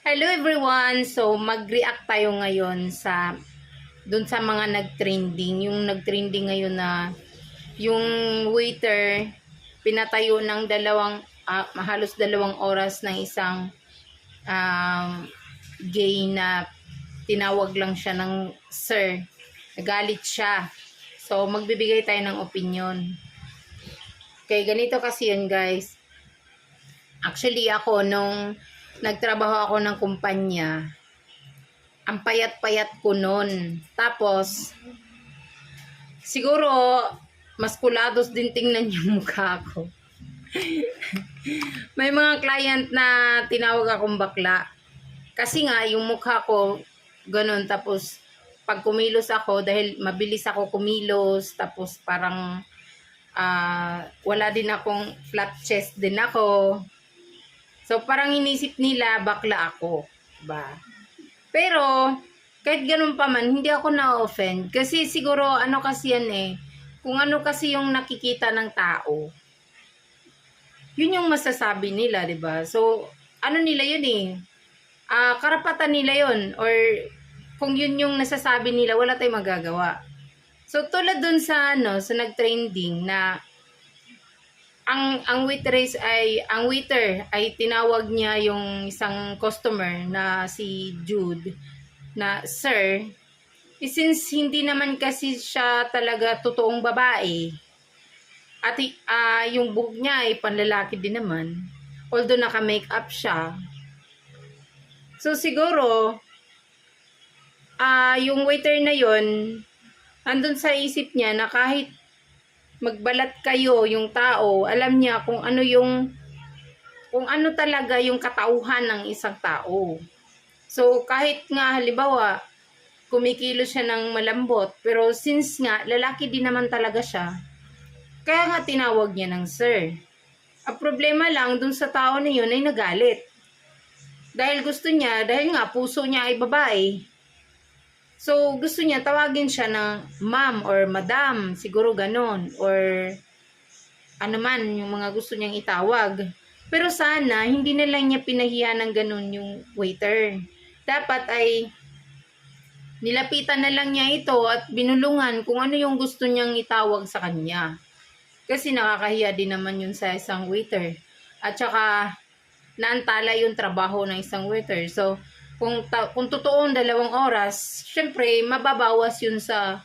Hello everyone! So, mag-react tayo ngayon sa dun sa mga nag-trending. Yung nag-trending ngayon na yung waiter pinatayo ng dalawang, halos dalawang oras ng isang um, gay na tinawag lang siya ng sir. Nagalit siya. So, magbibigay tayo ng opinion. Okay, ganito kasi yun guys. Actually ako, nung nagtrabaho ako ng kumpanya, ang payat-payat ko nun. Tapos, siguro, maskulados din tingnan yung mukha ko. May mga client na tinawag akong bakla. Kasi nga, yung mukha ko, ganun. Tapos, pag kumilos ako, dahil mabilis ako kumilos, tapos parang ah, wala din akong flat chest din ako. So, parang inisip nila, bakla ako. Ba? Pero, kahit ganun pa man, hindi ako na-offend. Kasi siguro, ano kasi yan eh, kung ano kasi yung nakikita ng tao, yun yung masasabi nila, di ba? So, ano nila yun eh, ah karapatan nila yun, or kung yun yung nasasabi nila, wala tayong magagawa. So, tulad dun sa, ano, sa nag-trending na ang ang waitress ay ang waiter ay tinawag niya yung isang customer na si Jude na sir eh, since hindi naman kasi siya talaga totoong babae at ah, yung buhok niya ay panlalaki din naman although naka makeup siya. So siguro ah yung waiter na yon andun sa isip niya na kahit magbalat kayo yung tao, alam niya kung ano yung kung ano talaga yung katauhan ng isang tao. So kahit nga halimbawa kumikilos siya ng malambot, pero since nga lalaki din naman talaga siya, kaya nga tinawag niya ng sir. Ang problema lang dun sa tao na yun ay nagalit. Dahil gusto niya, dahil nga puso niya ay babae, So, gusto niya tawagin siya ng ma'am or madam, siguro ganon, or ano man, yung mga gusto niyang itawag. Pero sana, hindi na lang niya pinahiya ng ganon yung waiter. Dapat ay nilapitan na lang niya ito at binulungan kung ano yung gusto niyang itawag sa kanya. Kasi nakakahiya din naman yun sa isang waiter. At saka, naantala yung trabaho ng isang waiter. So, kung, ta- kung totoong dalawang oras, syempre, mababawas yun sa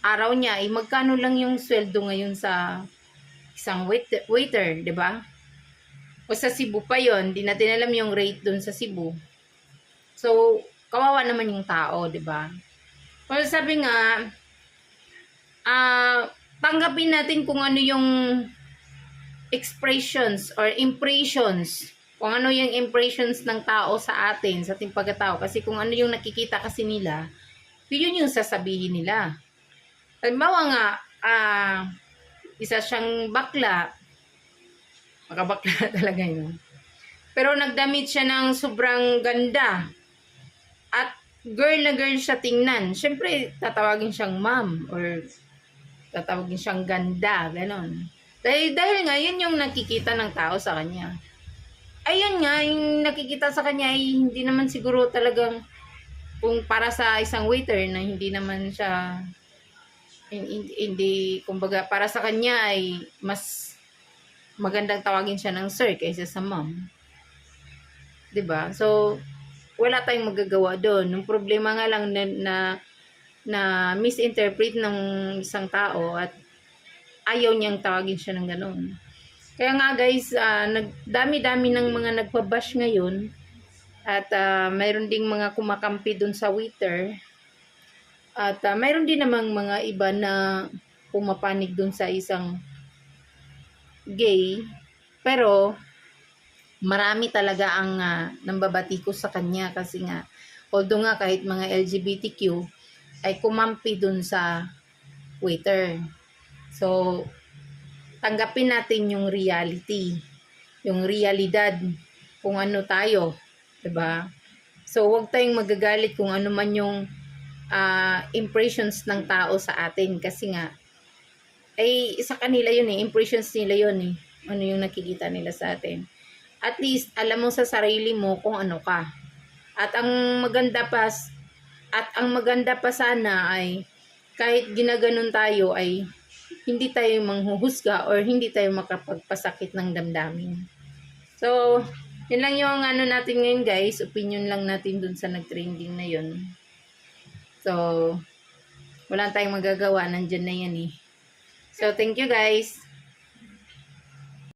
araw niya. Eh, magkano lang yung sweldo ngayon sa isang waiter, waiter di ba? O sa Cebu pa yon di natin alam yung rate dun sa Cebu. So, kawawa naman yung tao, di ba? Well, sabi nga, ah, tanggapin natin kung ano yung expressions or impressions kung ano yung impressions ng tao sa atin, sa ating pagkatao. Kasi kung ano yung nakikita kasi nila, yun yung sasabihin nila. Halimbawa nga, ah, isa siyang bakla, makabakla talaga yun. Pero nagdamit siya ng sobrang ganda. At girl na girl siya tingnan. Siyempre, tatawagin siyang ma'am or tatawagin siyang ganda, ganon. Dahil, dahil nga, yun yung nakikita ng tao sa kanya ayun nga, yung nakikita sa kanya ay hindi naman siguro talagang kung para sa isang waiter na hindi naman siya hindi, kumbaga para sa kanya ay mas magandang tawagin siya ng sir kaysa sa ma'am. 'Di ba? So wala tayong magagawa doon. Yung problema nga lang na, na na misinterpret ng isang tao at ayaw niyang tawagin siya ng ganun. Kaya nga guys, uh, nagdami-dami ng mga nagpabash ngayon at uh, mayroon ding mga kumakampi dun sa waiter. At uh, mayroon din namang mga iba na pumapanig dun sa isang gay. Pero marami talaga ang uh, nambabati ko sa kanya kasi nga although nga kahit mga LGBTQ ay kumampi dun sa waiter. So, tanggapin natin yung reality, yung realidad, kung ano tayo, 'di ba? So, wag tayong magagalit kung ano man yung uh, impressions ng tao sa atin kasi nga ay sa kanila yun eh, impressions nila yun eh. Ano yung nakikita nila sa atin. At least, alam mo sa sarili mo kung ano ka. At ang maganda pa at ang maganda pa sana ay kahit ginaganon tayo ay hindi tayo manghuhusga or hindi tayo makapagpasakit ng damdamin. So, yun lang yung ano natin ngayon guys. Opinion lang natin dun sa nag-trending na yun. So, wala tayong magagawa. Nandyan na yan eh. So, thank you guys.